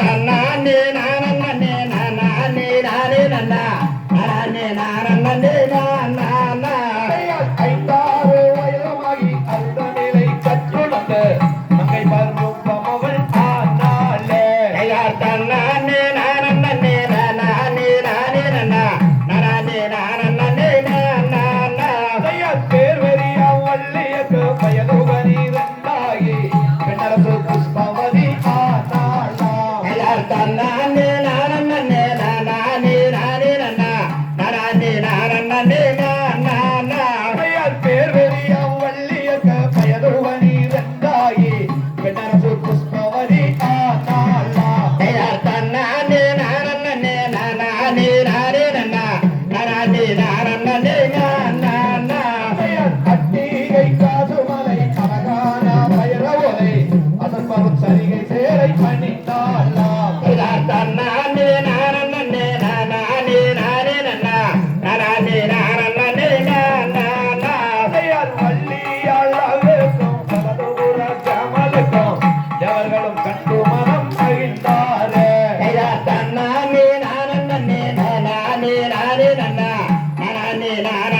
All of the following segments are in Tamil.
தன்னாண்டே நான் ஏனார்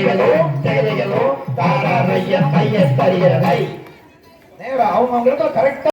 வரிகளோ தேவைகளோ தாராமைய தைய தருகிறதை அவங்க அவங்களுக்கு கரெக்டா